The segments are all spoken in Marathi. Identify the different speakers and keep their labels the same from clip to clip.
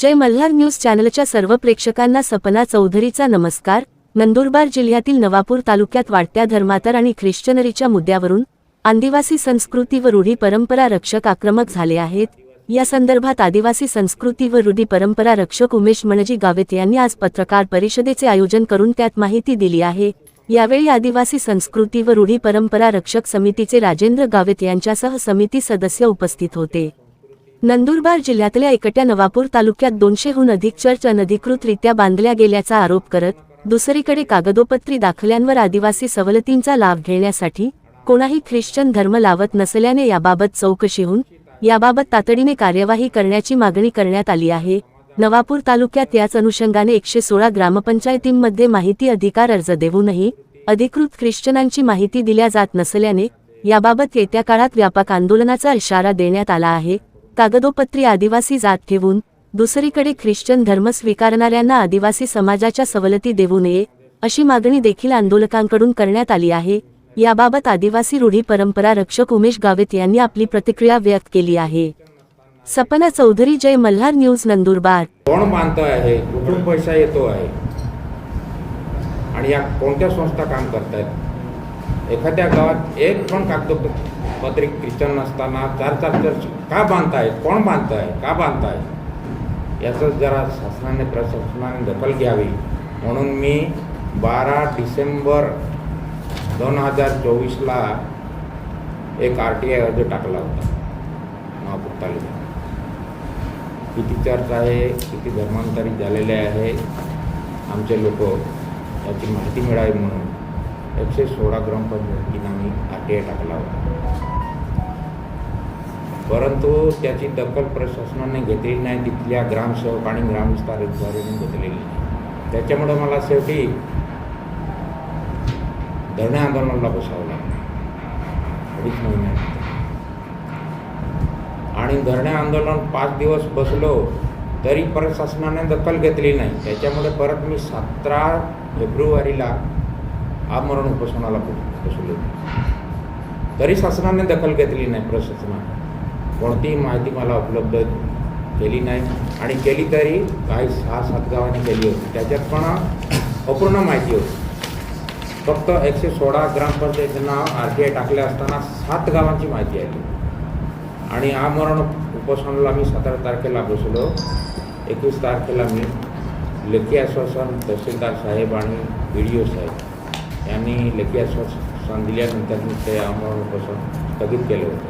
Speaker 1: जय मल्हार न्यूज चॅनलच्या सर्व प्रेक्षकांना सपना चौधरीचा नमस्कार. नंदुरबार जिल्ह्यातील नवापूर तालुक्यात वाढत्या धर्मातर आणि ख्रिश्चनरीच्या मुद्द्यावरून आदिवासी संस्कृती व रूढी परंपरा रक्षक आक्रमक झाले आहेत. या संदर्भात आदिवासी संस्कृती व रूढी परंपरा रक्षक उमेश मणजी गावित यांनी आज पत्रकार परिषदेचे आयोजन करून त्यात माहिती दिली आहे. यावेळी आदिवासी संस्कृती व रूढी परंपरा रक्षक समितीचे राजेंद्र गावित यांच्यासह समिती सदस्य उपस्थित होते. नंदुरबार जिल्ह्यातल्या एकट्या नवापूर तालुक्यात दोनशेहून अधिक चर्च अनधिकृतरित्या बांधल्या गेल्याचा आरोप करत दुसरीकडे कागदोपत्री दाखल्यांवर आदिवासी सवलतींचा लाभ घेण्यासाठी कोणाही ख्रिश्चन धर्म लावत नसल्याने याबाबत चौकशी होऊन याबाबत तातडीने कार्यवाही करण्याची मागणी करण्यात आली आहे. नवापूर तालुक्यात याच अनुषंगाने एकशे सोळा ग्रामपंचायतींमध्ये माहिती अधिकार अर्ज देऊनही अधिकृत ख्रिश्चनांची माहिती दिल्या जात नसल्याने याबाबत येत्या काळात व्यापक आंदोलनाचा इशारा देण्यात आला आहे. कागदोपत्री आदिवासी जात ठेवून दुसरीकडे ख्रिश्चन धर्म स्वीकारणाऱ्यांना आदिवासी समाजाच्या सवलती देऊ नये अशी मागणी देखील आंदोलकांकडून करण्यात आली आहे. याबाबत आदिवासी रूढी परंपरा रक्षक उमेश गावित यांनी आपली प्रतिक्रिया व्यक्त केली आहे. सपना चौधरी जय मल्हार न्यूज नंदुरबार.
Speaker 2: कोण मानतो आहे कुठून पैसा येतो आहे. आणि या कोणत्या संस्था काम करतायत? एखाद्या गावात एक पण कागदोपत्री ख्रिश्चन नसताना चार चार चर्च का बांधताय? कोण बांधताय? का बांधताय? याचं जरा शासनाने प्रशासनाने दखल घ्यावी. म्हणून मी बारा डिसेंबर दोन हजार चोवीसला एक आर टी आय अर्ज टाकला होता. महापूर तालुक्यात. किती चर्च आहे? किती धर्मांतरित झालेले आहे? आमचे लोक याची माहिती मिळावी म्हणून एकशे सोळा ग्रामपंचायतीनं आम्ही आर टी आय टाकला होता. परंतु त्याची दखल प्रशासनाने घेतलेली नाही तिथल्या ग्रामसेवक आणि ग्रामविस्तार अधिकाऱ्यांनी घेतलेली नाही. त्याच्यामुळे मला शेवटी धरणे आंदोलनाला बसावं लागलं. अडीच महिन्यात आणि धरणे आंदोलन पाच दिवस बसलो तरी प्रशासनाने दखल घेतली नाही. त्याच्यामुळे परत मी सतरा फेब्रुवारीला आमरण उपोषणाला बसलो. तरी शासनाने दखल घेतली नाही प्रशासनाने. कोणतीही माहिती मला उपलब्ध केली नाही. आणि केली तरी काही सहा सात गावांनी केली होती. त्याच्यात पण अपूर्ण माहिती होती. फक्त एकशे सोळा ग्रामपंचायतींना आर टी आय टाकले असताना सात गावांची माहिती आली आणि आमरण उपोषणाला मी सतरा तारखेला बसलो. एकवीस तारखेला मी लेखी आश्वासन तहसीलदार साहेब आणि बी डी ओ साहेब यांनी लेखी आश्वासन दिल्यानंतर मी ते आमरण उपोषण स्थगित केले होते.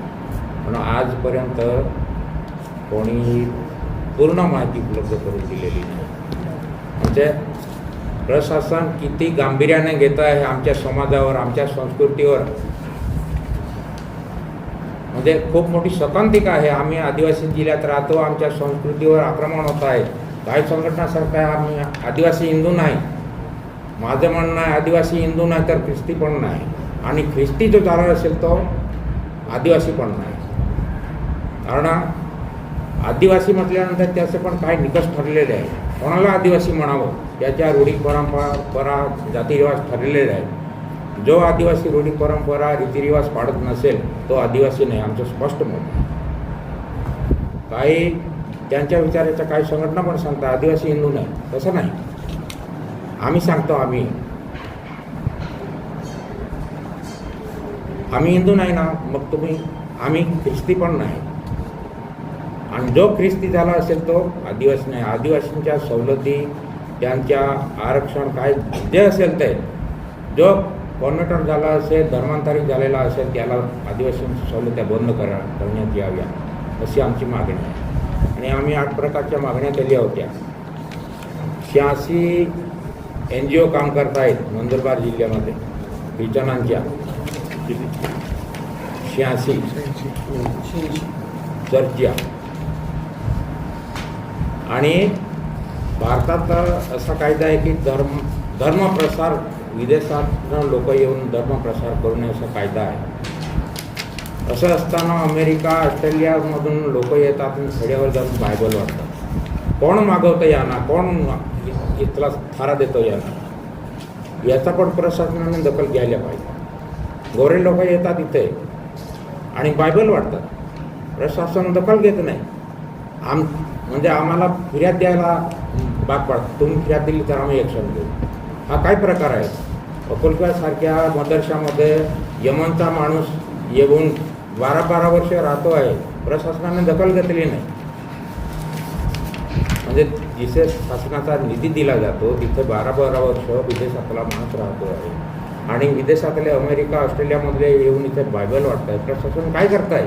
Speaker 2: पण आजपर्यंत कोणीही पूर्ण माहिती उपलब्ध करून दिलेली नाही. म्हणजे प्रशासन किती गांभीर्याने घेतं आहे आमच्या समाजावर आमच्या संस्कृतीवर. म्हणजे खूप मोठी शकांतिका आहे. आम्ही आदिवासी जिल्ह्यात राहतो आमच्या संस्कृतीवर आक्रमण होत आहे. काही संघटनासारखं आहे आम्ही आदिवासी हिंदू नाही. माझं म्हणणं आहे आदिवासी हिंदू नाही तर ख्रिस्ती पण नाही. आणि ख्रिस्ती जो झाला असेल तो आदिवासी पण नाही. कारण आदिवासी म्हटल्यानंतर त्याचे पण काही निकष ठरलेले आहे. कोणाला आदिवासी म्हणावं? त्याच्या रूढी परंपरा जातीरिवाज ठरलेले आहेत. जो आदिवासी रूढी परंपरा रीतिरिवाज पाळत नसेल तो आदिवासी नाही आमचं स्पष्ट मत काही त्यांच्या विचाराच्या काही संघटना पण सांगतात आदिवासी हिंदू नाही. तसं नाही. आम्ही सांगतो आम्ही. आम्ही हिंदू नाही ना मग तुम्ही आम्ही ख्रिस्ती पण नाही. आणि जो ख्रिस्ती झाला असेल तो आदिवासी नाही आदिवासींच्या सवलती त्यांच्या आरक्षण काय जे असेल ते जो कॉन्व्हर्टर झाला असेल धर्मांतरित झालेला असेल त्याला आदिवासींच्या सवलत्या बंद करा करण्यात याव्या अशी आमची मागणी आहे. आणि आम्ही आठ प्रकारच्या मागण्या केल्या होत्या. शहाऐंशी एन जी ओ काम करत आहेत नंदुरबार जिल्ह्यामध्ये ख्रिश्चनांच्या शहाऐंशी. चर्चा आणि भारतात असा कायदा आहे की धर्म धर्मप्रसार विदेशात लोक येऊन धर्मप्रसार करू नये असा कायदा आहे. असं असताना अमेरिका ऑस्ट्रेलियामधून लोक येतात आणि खेड्यावर जाऊन बायबल वाटतात कोण मागवतं यांना? कोण इथला थारा देतो यांना? याचा पण प्रशासनाने दखल घ्यायला पाहिजे. गोरे लोक येतात इथे आणि बायबल वाटतात प्रशासन दखल घेत नाही. आम म्हणजे आम्हाला फिर्याद द्यायला भाग पडत तुम्ही फिर्याद दिली तर आम्ही ॲक्शन घेऊ. हा काय प्रकार आहे? अकोलकरसारख्या मदरशामध्ये यमनचा माणूस येऊन बारा बारा वर्ष राहतो आहे. प्रशासनाने दखल घेतली नाही. म्हणजे जिथे शासनाचा निधी दिला जातो तिथे बारा बारा वर्ष विदेशातला माणूस राहतो आहे. आणि विदेशातले अमेरिका ऑस्ट्रेलियामधले येऊन इथे बायबल वाटत आहे प्रशासन काय करत आहे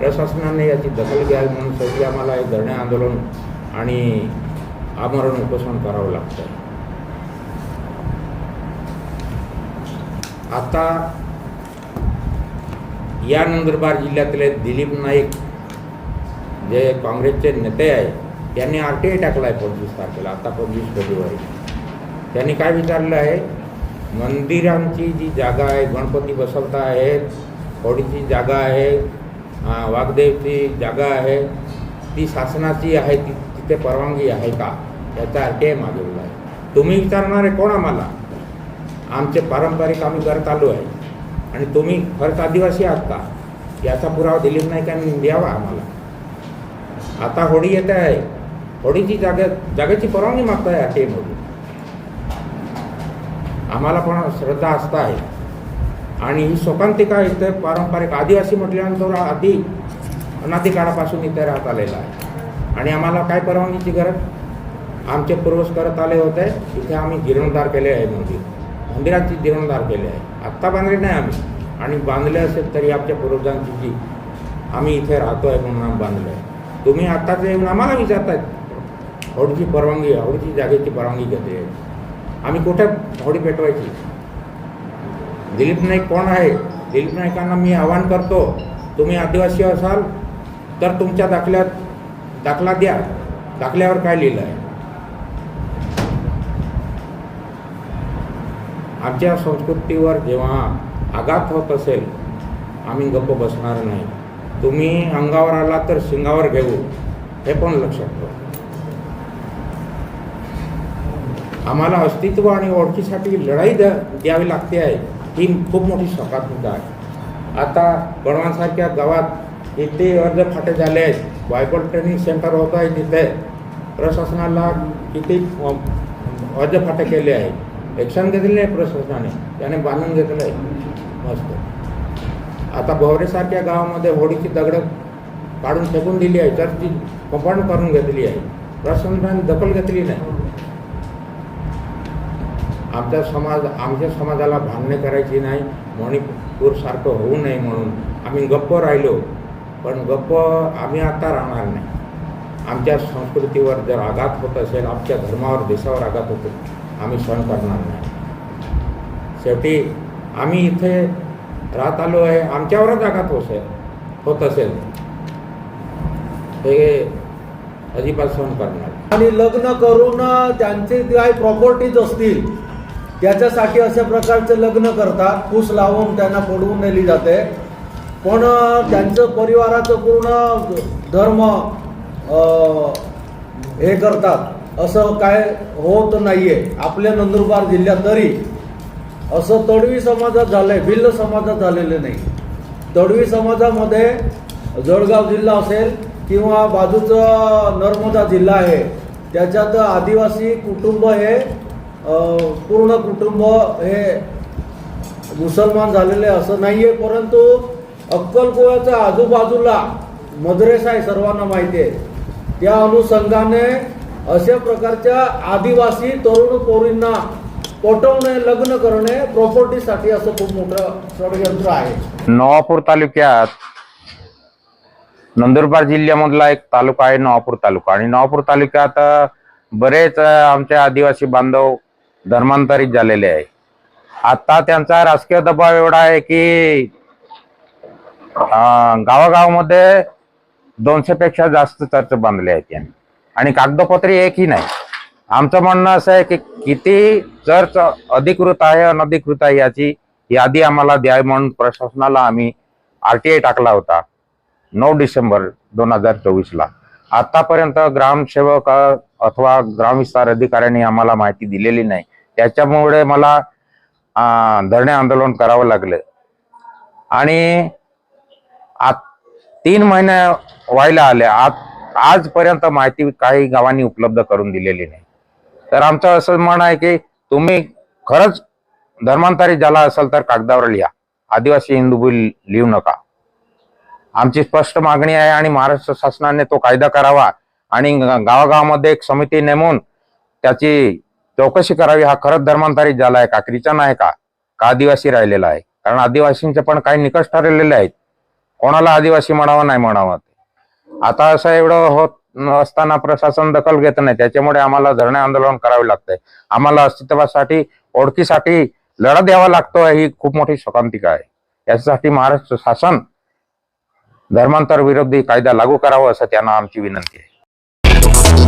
Speaker 2: प्रशासनाने याची दखल घ्यावी म्हणून शेवटी आम्हाला हे धरणे आंदोलन आणि आमरण उपोषण करावं लागतं. आता या नंदुरबार जिल्ह्यातले दिलीप नाईक जे काँग्रेसचे नेते आहे त्यांनी आर टी आय टाकला आहे पंचवीस तारखेला आता पंचवीस फेब्रुवारी. त्यांनी काय विचारलं आहे? मंदिरांची जी जागा आहे गणपती बसवता आहेत होडीची जागा आहे वाघदेवची जागा आहे. ती शासनाची आहे ती तिथे परवानगी आहे का? याचा आर टी आय मागवला आहे. तुम्ही आहे कोण आम्हाला? आमचे पारंपरिक आम्ही करत आलो आहे. आणि तुम्ही खरंच आदिवासी आहात का? याचा पुरावा दिलीप नाईकांनी द्यावा आम्हाला. आता होडी येत आहे. होडीची जागा जागेची परवानगी मागताय आर टी आम्हाला पण श्रद्धा असता आहे. आणि ही शोकांतिका इथे पारंपरिक आदिवासी म्हटल्यानंतर आधी अनादी काळापासून इथे राहत आलेला आहे. आणि आम्हाला काय परवानगीची गरज? आमचे पूर्वज करत आले होते. इथे आम्ही जीर्णोद्धार केले आहे म्हणजे. मंदिर मंदिराची जीर्णोद्धार केले आहे. आत्ता बांधले नाही आम्ही. आणि बांधले असेल तरी आमच्या पूर्वजांची जी आम्ही इथे राहतो आहे म्हणून आम्ही बांधलं आहे. तुम्ही आत्ताच येऊन आम्हाला विचारतायत. होडीची परवानगी होडीची जागेची परवानगी घेते आम्ही कुठे होडी पेटवायची? दिलीप नाईक कोण आहे? दिलीप नाईकांना मी आवाहन करतो तुम्ही आदिवासी असाल तर तुमच्या दाखल्यात दाखला द्या. दाखल्यावर काय लिहिलं आहे? आमच्या संस्कृतीवर जेव्हा आघात होत असेल आम्ही गप्प बसणार नाही. तुम्ही अंगावर आला तर शिंगावर घेऊ. हे पण लक्षात ठेवा. आम्हाला अस्तित्व आणि ओळखीसाठी लढाई द्यावी लागते आहे. ही खूप मोठी सकारात्मक आहे. आता बडवांसारख्या गावात इथे अर्ज फाटे झाले आहेत. बायबल ट्रेनिंग सेंटर होत आहे तिथे. प्रशासनाला किती अर्ज फाटे केले आहे ॲक्शन घेतले आहे प्रशासनाने. त्याने बांधून घेतलं आहे. मस्त. आता भवरेसारख्या गावामध्ये होडीची दगडं काढून फेकून दिली आहे. तर ती कंपाऊंड करून घेतली आहे. प्रशासनाने दखल घेतली नाही. आमचा समाज आमच्या समाजाला भांडणे करायची नाही मणिपूरसारखं होऊ नये म्हणून आम्ही गप्प राहिलो. पण गप्प आम्ही आता राहणार नाही. आमच्या संस्कृतीवर जर आघात होत असेल आमच्या धर्मावर देशावर आघात होतो आम्ही सहन करणार नाही. शेवटी आम्ही इथे राहत आलो आहे आमच्यावरच आघात होत असेल होत असेल. हे अजिबात सहन करणार
Speaker 3: आणि लग्न करून त्यांचे काही प्रॉपर्टीज असतील. त्याच्यासाठी अशा प्रकारचे लग्न करतात. फूस लावून त्यांना पडवून नेली जाते. पण त्यांचं परिवाराचं पूर्ण धर्म हे करतात. असं काय होत नाहीये. आपल्या नंदुरबार जिल्ह्यात तरी असं तडवी समाजात झालंय. भिल्ल समाजात झालेलं नाही. तडवी समाजामध्ये जळगाव जिल्हा असेल किंवा बाजूचं नर्मदा जिल्हा आहे त्याच्यात आदिवासी कुटुंब हे पूर्ण कुटुंब हे मुसलमान झालेले असं नाहीये परंतु अक्कलकोव्याच्या आजूबाजूला मद्रेसा आहे सर्वांना माहिती आहे. त्या अनुषंगाने अशा प्रकारच्या आदिवासी तरुण पोरींना पटवणे लग्न करणे प्रॉपर्टीसाठी असं खूप मोठं षडयंत्र आहे.
Speaker 4: नवापूर तालुक्यात नंदुरबार जिल्ह्यामधला एक तालुका आहे नवापूर तालुका. आणि नवापूर तालुक्यात बरेच आमच्या आमचे आदिवासी बांधव धर्मांतरित झालेले आहे. आता त्यांचा राजकीय दबाव एवढा आहे की गावागावामध्ये दोनशे पेक्षा जास्त चर्च बांधले आहेत त्यांनी. आणि कागदपत्री एकही नाही. आमचं म्हणणं असं आहे की किती चर्च अधिकृत आहे अनधिकृत आहे याची यादी आम्हाला द्यावी म्हणून प्रशासनाला आम्ही आरटीआय टाकला होता. नऊ डिसेंबर दोन हजार चोवीसला. आतापर्यंत ग्रामसेवक अथवा ग्रामविस्तार अधिकाऱ्यांनी आम्हाला माहिती दिलेली नाही. त्याच्यामुळे मला धरणे आंदोलन करावं लागलं. आणि आत तीन महिने व्हायला आले. आज
Speaker 2: आजपर्यंत माहिती काही गावांनी उपलब्ध करून दिलेली नाही. तर आमचं असं म्हणणं आहे की तुम्ही खरंच धर्मांतरित झाला असेल तर कागदावर लिहा. आदिवासी हिंदू बिल लिहू नका. आमची स्पष्ट मागणी आहे आणि महाराष्ट्र शासनाने तो कायदा करावा. आणि गावागावामध्ये एक समिती नेमून त्याची चौकशी करावी हा खरंच धर्मांतरित झाला आहे का? क्रिचन आहे का? का आदिवासी राहिलेला आहे? कारण आदिवासींचे पण काही निकष ठरलेले आहेत. कोणाला आदिवासी म्हणावं नाही म्हणावं आता असं एवढं होत असताना प्रशासन दखल घेत नाही. त्याच्यामुळे आम्हाला धरणे आंदोलन करावे लागतंय. आम्हाला अस्तित्वासाठी ओळखीसाठी लढा द्यावा लागतो ही खूप मोठी शोकांतिका आहे. याच्यासाठी महाराष्ट्र शासन धर्मांतर विरोधी कायदा लागू करावा असं त्यांना आमची विनंती आहे.